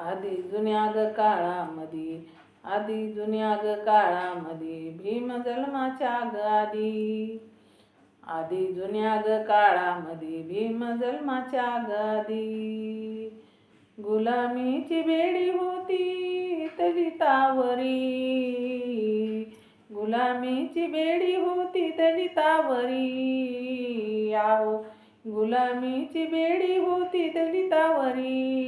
आधी जुन्या ग काळामध्ये आधी जुन्या ग काळामध्ये भीम जन्माच्या ग आधी. आधी जुन्या ग काळामध्ये भीम जन्माच्या ग आधी. गुलामीची बेडी होती दलितावरी गुलामीची बेडी होती दलितावरी आओ गुलामीची बेडी होती दलितावरी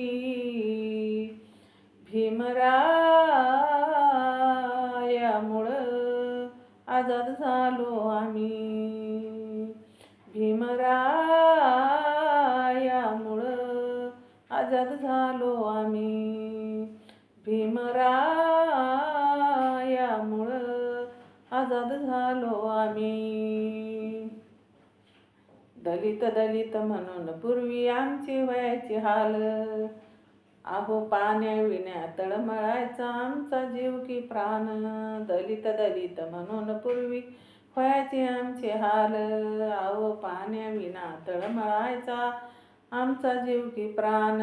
आजाद झालो आम्ही. भीमरायामुळं आजाद झालो आम्ही. भीमरायामुळं आजाद झालो आम्ही. दलित दलित म्हणून पूर्वी आमची वयाची हाल. आहो पाण्याविण्या तळमळायचा आमचा जीव की प्राण. दलित दलित म्हणून पूर्वी व्हायचे आमचे हाल. आहो पाण्याविना तळमळायचा आमचा जीव की प्राण.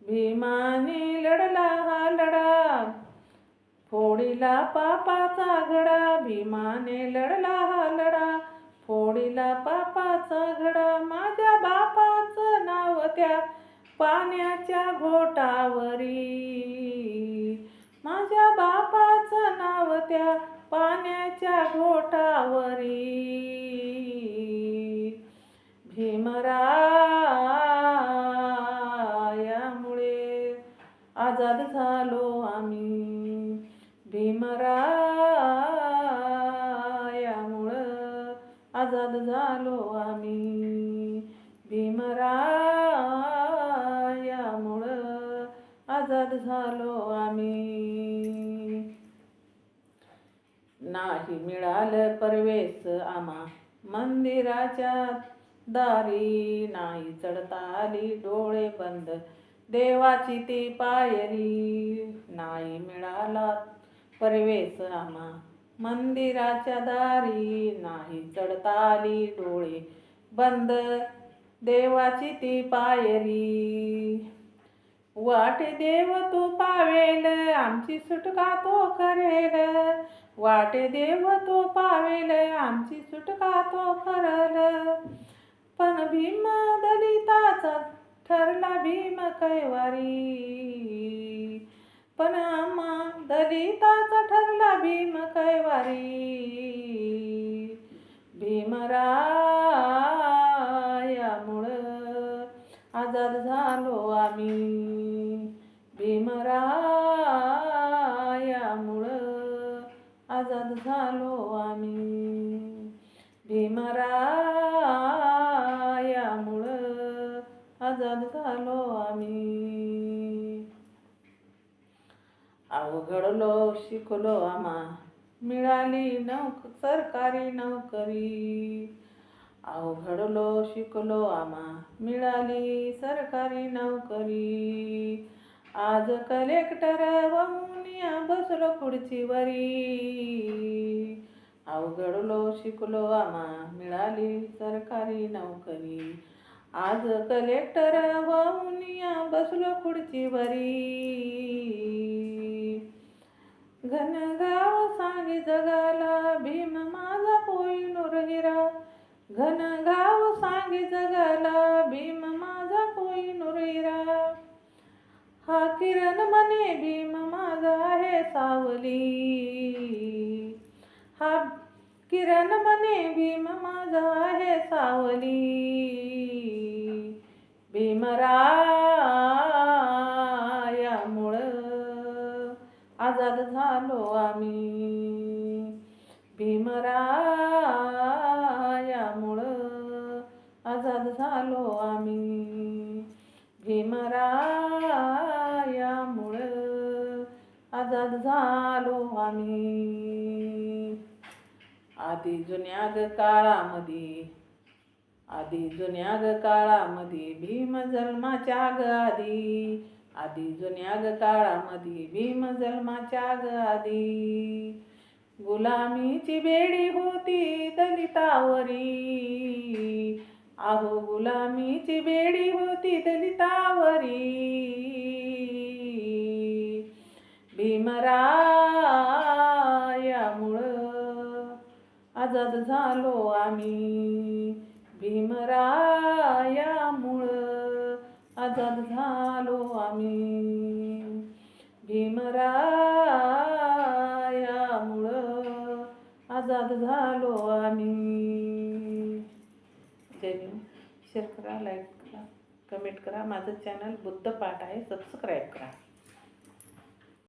भीमाने लढला हा लढा फोडीला पापाचा घडा. भीमाने लढला हा लढा फोडीला पापाचा घडा. माझ्या बापाचं नाव त्या पाण्याच्या घोटावरी. माझ्या बापाचं नाव त्या पाण्याच्या घोटावरी. भीमरायामुळे आजाद झालो आम्ही. भीमरायामुळं आजाद झालो आम्ही. भीमरा आजाद झालो आम्ही. नाही मिळालं परवेस आम्हा. मंदिराच्या दारी नाही चढता आली डोळे बंद. देवाची ती पायरी नाही मिळाला परवेस आम्हा. मंदिराच्या दारी नाही चढता आली डोळे बंद. देवाची ती पायरी वाटे देव तो पावेल आमची सुटका तो करेल? वाटे देव तो पावेल आमची सुटका तो करल? पण भीम दलिताचा ठरला भीम कैवारी. पण आम्हा दलिताचा ठरला भीम कैवारी. भीमरायामुळं आजाद झालो आम्ही. झालो आम्ही. भीमरायामुळं आजाद झालो आम्ही. अवघडलो शिकलो आम्हा. मिळाली नोक सरकारी नोकरी. अवघडलो शिकलो आम्हा. मिळाली सरकारी नोकरी. आज कलेक्टर वमुनिया बसलो खुर्चीवरी. अवघडलो शिकलो आम्हा मिळाली सरकारी नोकरी. आज कलेक्टर वमुनिया बसलो खुर्चीवरी. घनगाव सांगे जगाला भीम माझा कोहिनूर घन घनगाव सांगे जगाला भीम माझा पोई नुर भीम माझा आहे सावली। हा किरण मने भीम माझा आहे सावली। भीमरायामुळं आजाद झालो आम्ही। भीमरा आजाद झालो आम्ही. आधी जुन्या ग काळामध्ये आधी जुन्या ग काळामध्ये भीम जन्माच्या ग आधी आधी जुन्या ग काळामध्ये भीम जन्माच्या ग आधी. गुलामीची बेडी होती दलितावरी आहो गुलामीची बेडी होती दलितावरी. भीमरायामुळं आजाद झालो आम्ही. भीमरायामुळं आजाद झालो आम्ही. भीमरायामुळं आजाद झालो आम्ही. जय शेअर करा लाईक करा कमेंट करा. माझं चॅनल बुद्ध पाठ आहे. सबस्क्राईब करा.